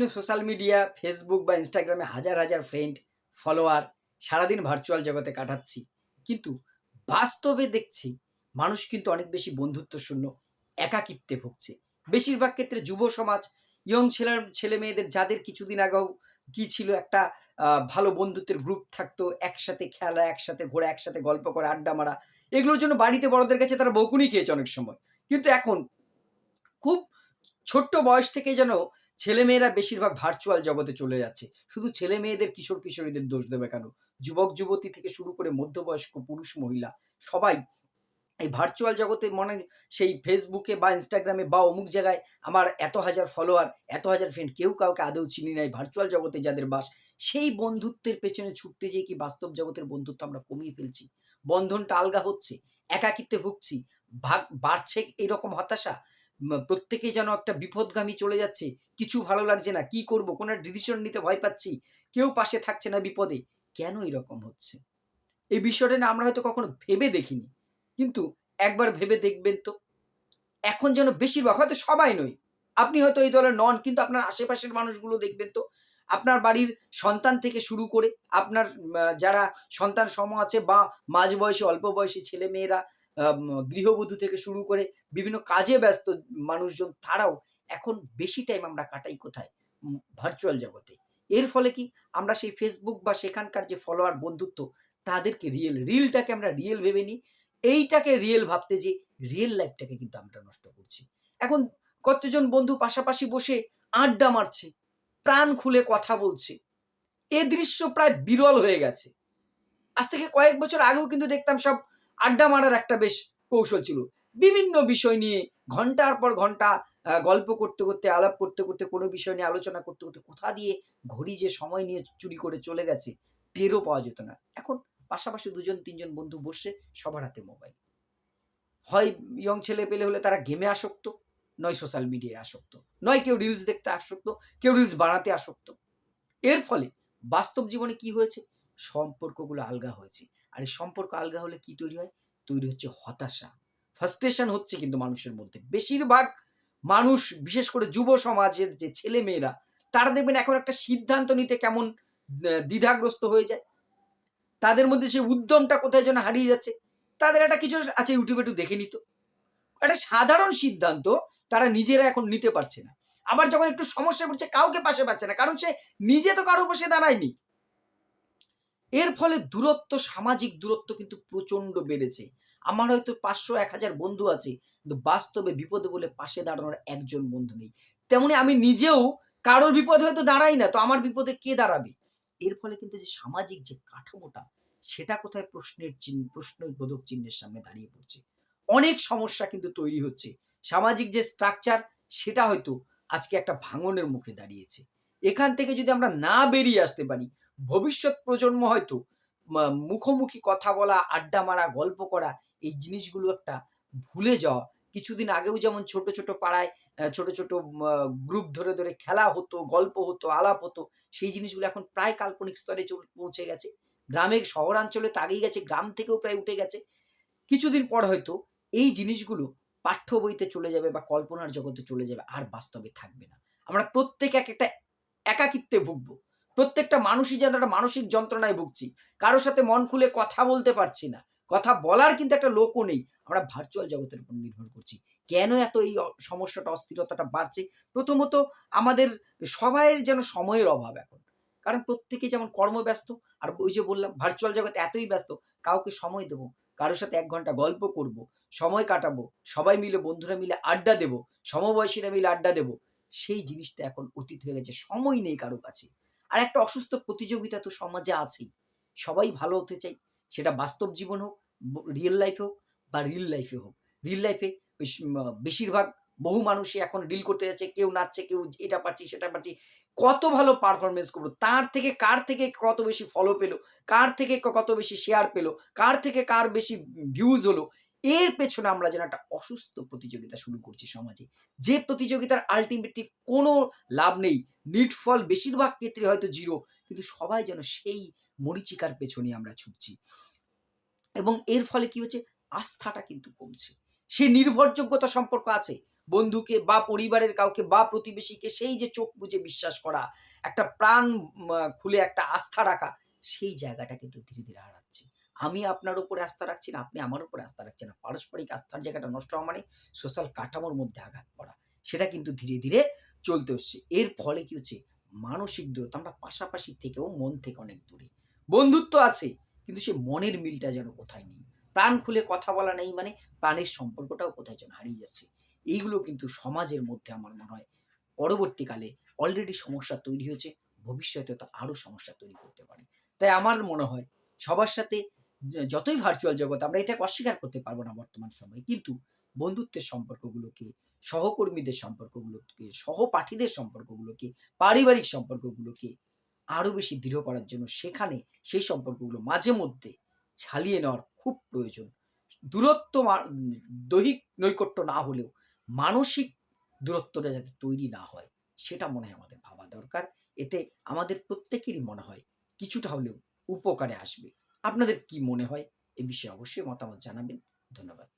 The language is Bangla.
বিভিন্ন সোশ্যাল মিডিয়া ফেসবুক বা ইনস্টাগ্রামে হাজার হাজার ফ্রেন্ড ফলোয়ার সারাদিন ভার্চুয়াল জগতে কাটাচ্ছি। কিন্তু বাস্তবে দেখছি মানুষ কিন্তু অনেক বেশি বন্ধুত্ব শূন্য একাকিত্বে ভুগছে। বেশিরভাগ ক্ষেত্রে যুব সমাজ ইয়ং ছেলে ছেলে মেয়েদের যাদের কিছুদিন আগেও কি ছিল একটা ভালো বন্ধুত্বের গ্রুপ থাকতো, একসাথে খেলা, একসাথে ঘোরা, একসাথে গল্প করে, আড্ডা মারা, এগুলোর জন্য বাড়িতে বড়দের কাছে তারা বকুনি খেয়েছে অনেক সময়। কিন্তু এখন খুব ছোট্ট বয়স থেকে যেন ছেলেমেয়েরা বেশিরভাগ ভার্চুয়াল জগতে চলে যাচ্ছে। শুধু ছেলে মেয়েদের কিশোর কিশোরীদের দোষ দেবে কেন? যুবক যুবতী থেকে শুরু করে মধ্যবয়স্ক পুরুষ মহিলা, সবাই এই ভার্চুয়াল জগতে মনে সেই ফেসবুকে বা ইনস্টাগ্রামে বা অমুক জায়গায় আমার এত হাজার ফলোয়ার এত হাজার ফ্রেন্ড কেউ কাউকে আদৌ চিনি নাই ভার্চুয়াল জগতে যাদের বাস। সেই বন্ধুত্বের পেছনে ছুটতে যেয়ে কি বাস্তব জগতের বন্ধুত্ব আমরা কমিয়ে ফেলছি? বন্ধনটা আলগা হচ্ছে, একাকিত্বে ভুগছি, ভাগ বাড়ছে এইরকম হতাশা? প্রত্যেকেই যেন একটা বিপদগামী চলে যাচ্ছে। কিছু ভালো লাগছে না। কি করব? কোনো ডিসিশন নিতে ভয় পাচ্ছি। কেউ পাশে থাকছে না বিপদে। কেন এরকম হচ্ছে? এই বিষয়টা না আমরা হয়তো কখনো ভেবে দেখিনি। কিন্তু একবার ভেবে দেখবেন তো। এখন যেন বেশিরভাগ, হয়তো সবাই নয়। আপনি হয়তো এই দলের নন, কিন্তু আপনার আশেপাশের মানুষগুলো দেখবেন তো। আপনার বাড়ির সন্তান থেকে শুরু করে আপনার যারা সন্তান সম আছে বা মাঝ বয়সী অল্প বয়সী ছেলে মেয়েরা গৃহবধূ থেকে শুরু করে বিভিন্ন কাজে ব্যস্ত মানুষজন, তারাও এখন বেশি টাইম আমরা কাটাই কোথায়? ভার্চুয়াল জগতে। এর ফলে কি? আমরা সেই ফেসবুক বা সেখানকার যে ফলোয়ার বন্ধুত্ব, তাদেরকে রিয়েল রিলটাকে আমরা রিয়েল ভেবে নিই। এইটাকে রিয়েল ভাবতে যে রিয়েল লাইফটাকে কিন্তু আমরা নষ্ট করছি। এখন কতজন বন্ধু পাশাপাশি বসে আড্ডা মারছে, প্রাণ খুলে কথা বলছে, এ দৃশ্য প্রায় বিরল হয়ে গেছে। আজ থেকে কয়েক বছর আগেও কিন্তু দেখতাম সব আড্ডা মারার একটা বেশ কৌশল ছিল। বিভিন্ন বিষয় নিয়ে ঘণ্টার পর ঘণ্টা গল্প করতে করতে, আলাপ করতে করতে, কোনো বিষয় নিয়ে আলোচনা করতে করতে কোথা দিয়ে ঘড়ি যে সময় নিয়ে চুরি করে চলে গেছে, টেরও পাওয়া যেত না। এখন পাশাপাশি দুজন, তিনজন বন্ধু বসে সবার হাতে মোবাইল হয় ইয়ং ছেলে পেলে হলে তারা গেমে আসক্ত, নয় সোশ্যাল মিডিয়ায় আসক্ত। নয় কেউ রিলস দেখতে আসক্ত, কেউ রিলস বানাতে আসক্ত। এর ফলে বাস্তব জীবনে কি হয়েছে? সম্পর্কগুলো আলগা হয়েছে। আর এই সম্পর্ক আলগা হলে কি তৈরি হয়? তৈরি হচ্ছে হতাশা। ফার্স্ট্রেশন হচ্ছে কিন্তু মানুষের মধ্যে। বেশিরভাগ মানুষ, বিশেষ করে যুব সমাজের যে ছেলে মেয়েরা তারা দেখবেন এখন একটা সিদ্ধান্ত নিতে কেমন দ্বিধাগ্রস্ত হয়ে যায়। তাদের মধ্যে সেই উদ্যমটা কোথায় যেন হারিয়ে যাচ্ছে। তাদের একটা কিছু আছে ইউটিউবে একটু দেখে নিত। একটা সাধারণ সিদ্ধান্ত তারা নিজেরা এখন নিতে পারছে না। আবার যখন একটু সমস্যা পড়ছে, কাউকে পাশে পাচ্ছে না। কারণ সে নিজে তো কারোর পাশে দাঁড়ায়নি। এর ফলে দূরত্ব, সামাজিক দূরত্ব কিন্তু প্রচণ্ড বেড়েছে। আমার হয়তো পাঁচশো, এক হাজার বন্ধু আছে, কিন্তু বাস্তবে বিপদে বলে পাশে দাঁড়ানোর একজন বন্ধু নেই। তেমনি আমি নিজেও কারোর বিপদে হয়তো দাঁড়াই না, তো আমার বিপদে কে দাঁড়াবে? এর ফলে কিন্তু যে সামাজিক যে কাঠামোটা, সেটা কোথায় প্রশ্নের চিহ্ন, প্রশ্নবোধক চিহ্নের সামনে দাঁড়িয়ে পড়ছে? অনেক সমস্যা কিন্তু তৈরি হচ্ছে। সামাজিক যে স্ট্রাকচার সেটা হয়তো আজকে একটা ভাঙনের মুখে দাঁড়িয়েছে। এখান থেকে যদি আমরা না বেরিয়ে আসতে পারি ভবিষ্যৎ প্রজন্ম হয়তো মুখোমুখি কথা বলা, আড্ডা মারা, গল্প করা, এই জিনিসগুলো একটা ভুলে যাওয়া। কিছুদিন আগেও যেমন ছোট ছোট পাড়ায় ছোট ছোট গ্রুপ ধরে ধরে খেলা হতো, গল্প হতো, আলাপ হতো, সেই জিনিসগুলো এখন প্রায় কাল্পনিক স্তরে পৌঁছে গেছে। গ্রামে শহরাঞ্চলে তো আগেই গেছে, গ্রাম থেকেও প্রায় উঠে গেছে। কিছুদিন পর হয়তো এই জিনিসগুলো পাঠ্য বইতে চলে যাবে বা কল্পনার জগতে চলে যাবে, আর বাস্তবে থাকবে না। আমরা প্রত্যেক এক একটা একাকিত্বে ভুগবো। প্রত্যেকটা মানুষই যেন একটা মানসিক যন্ত্রণায় ভুগছি। কারোর সাথে মন খুলে কথা বলতে পারছি না। কথা বলার কিন্তু একটা লোকও নেই। আমরা ভার্চুয়াল জগতের উপর নির্ভর করছি। কেন এত এই সমস্যাটা, অস্থিরতাটা বাড়ছে? প্রথমত আমাদের সবাইয়ের যেন সময়ের অভাব এখন। কারণ প্রত্যেকে যেমন কর্মব্যস্ত, আর ওই যে বললাম ভার্চুয়াল জগতে এতই ব্যস্ত, কাউকে সময় দেবো, কারোর সাথে এক ঘণ্টা গল্প করব, সময় কাটাবো, সবাই মিলে, বন্ধুরা মিলে আড্ডা দেবো, সমবয়সীরা মিলে আড্ডা দেবো, সেই জিনিসটা এখন অতীত হয়ে গেছে। সময় নেই কারও কাছে। আর একটা অসুস্থ প্রতিযোগিতা তো সমাজে আছেই। সবাই ভালো হতে চাই, সেটা বাস্তব জীবন হোক রিয়েল লাইফে হোক বা রিল লাইফে হোক। রিল লাইফে বেশিরভাগ বহু মানুষই এখন রিল করতে যাচ্ছে, কেউ নাচছে, কেউ এটা পারছি সেটা পারছি কত ভালো পারফরমেন্স করব তার থেকে কার থেকে কত বেশি ফলো পেল, কার থেকে কত বেশি শেয়ার পেল, কার থেকে কার বেশি ভিউজ হলো এর পেছনে আমরা যেন একটা অসুস্থ প্রতিযোগিতা শুরু করছি সমাজে। যে প্রতিযোগিতার আলটিমেটলি কোনো লাভ নেই। নিট ফল বেশিরভাগ ক্ষেত্রে হয়তো জিরো কিন্তু সবাই যেন সেই মরিচিকার পেছনে আমরা ছুটছি। এবং এর ফলে কি হচ্ছে? আস্থাটা কিন্তু কমছে। সে নির্ভরযোগ্যতা সম্পর্ক আছে। বন্ধুকে বা পরিবারের কাউকে বা প্রতিবেশীকে সেই যে চোখ বুজে বিশ্বাস করা, একটা প্রাণ খুলে একটা আস্থা রাখা, সেই জায়গাটা কিন্তু ধীরে ধীরে হারাচ্ছি। আমি আপনার উপরে আস্থা রাখছি না, আপনি আমার উপরে আস্থা রাখছেন না। পারস্পরিক আস্থার জায়গাটা নষ্ট হওয়া মানে সোশ্যাল কাঠামোর মধ্যে আঘাত পড়া সেটা কিন্তু ধীরে ধীরে চলতে হচ্ছে। এর ফলে কি হচ্ছে? মানসিক দূরত্ব আমরা পাশাপাশি থেকেও মন থেকে অনেক দূরে। বন্ধুত্ব আছে, কিন্তু সে মনের মিলটা যেন কোথায় নেই? প্রাণ খুলে কথা বলা নেই মানে প্রাণের সম্পর্কটাও কোথায় যেন হারিয়ে যাচ্ছে। এইগুলো কিন্তু সমাজের মধ্যে আমার মনে হয় পরবর্তীকালে অলরেডি সমস্যা তৈরি হয়েছে ভবিষ্যতে তো আরও সমস্যা তৈরি করতে পারে। তাই আমার মনে হয় সবার সাথে যতই ভার্চুয়াল জগৎ, আমরা এটাকে অস্বীকার করতে পারব না বর্তমান সময়ে। কিন্তু বন্ধুত্বের সম্পর্কগুলোকে, সহকর্মীদের সম্পর্কগুলোকে, সহপাঠীদের সম্পর্কগুলোকে, পারিবারিক সম্পর্কগুলোকে আরও বেশি দৃঢ় করার জন্য সেখানে সেই সম্পর্কগুলো মাঝে মধ্যে ছালিয়ে নেওয়ার খুব প্রয়োজন। দূরত্ব দৈহিক নৈকট্য না হলেও মানসিক দূরত্বটা যাতে তৈরি না হয়, সেটা মনে হয় আমাদের ভাবা দরকার। এতে আমাদের প্রত্যেকেরই মনে হয় কিছুটা হলেও উপকারে আসবে। আপনাদের কি মনে হয়? এ বিষয়ে অবশ্যই মতামত জানাবেন। ধন্যবাদ।